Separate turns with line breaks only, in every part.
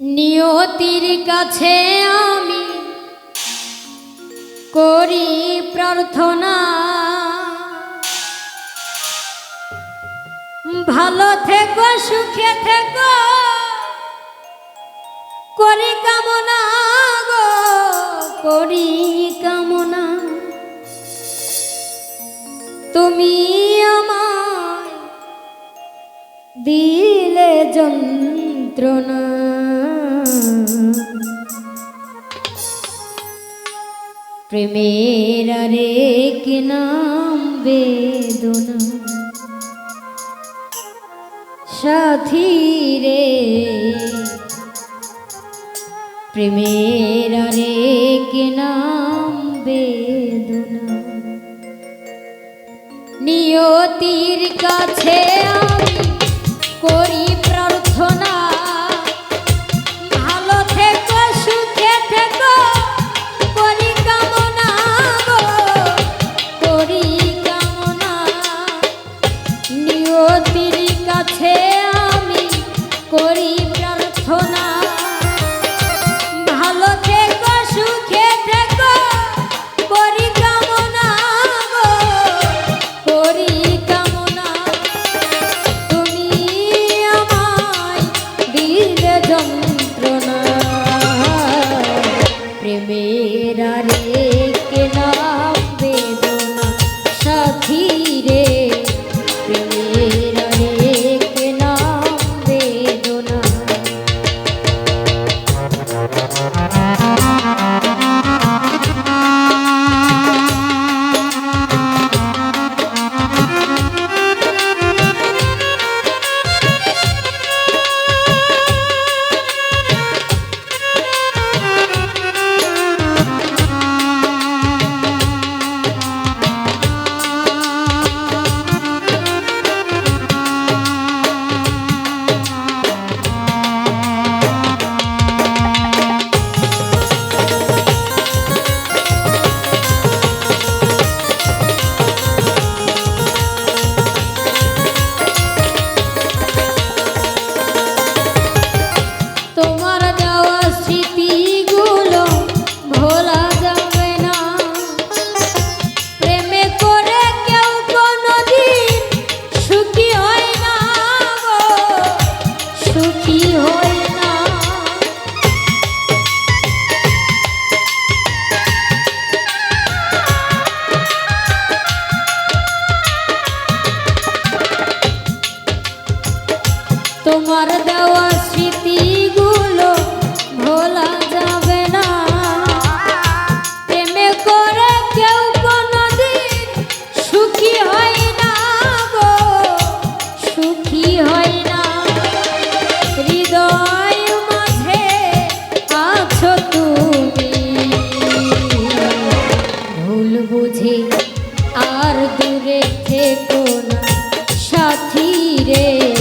নিয়তির কাছে আমি করি প্রার্থনা। ভালো থেকো, সুখে থেকো, করি কামনা গো, করি কামনা। তুমি আমায় দিলে যন্ত্রণা। প্রেমের আরে কি নাম বেদনা। সাথী রে প্রেমের আরে কি নাম বেদনা। নিয়তির কাছে আমি করি প্রেমের আরে কে নাম বেদনা সাথী রে। প্রেমের আরে কে নাম বেদনা। ভুল বুঝে আর দূরে থেকো না সাথী রে।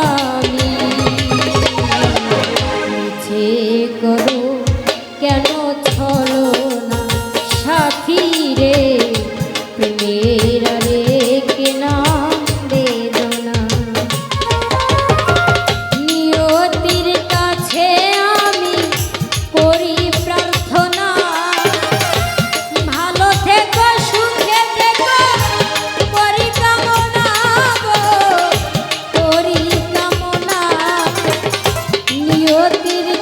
love. জ্যোতির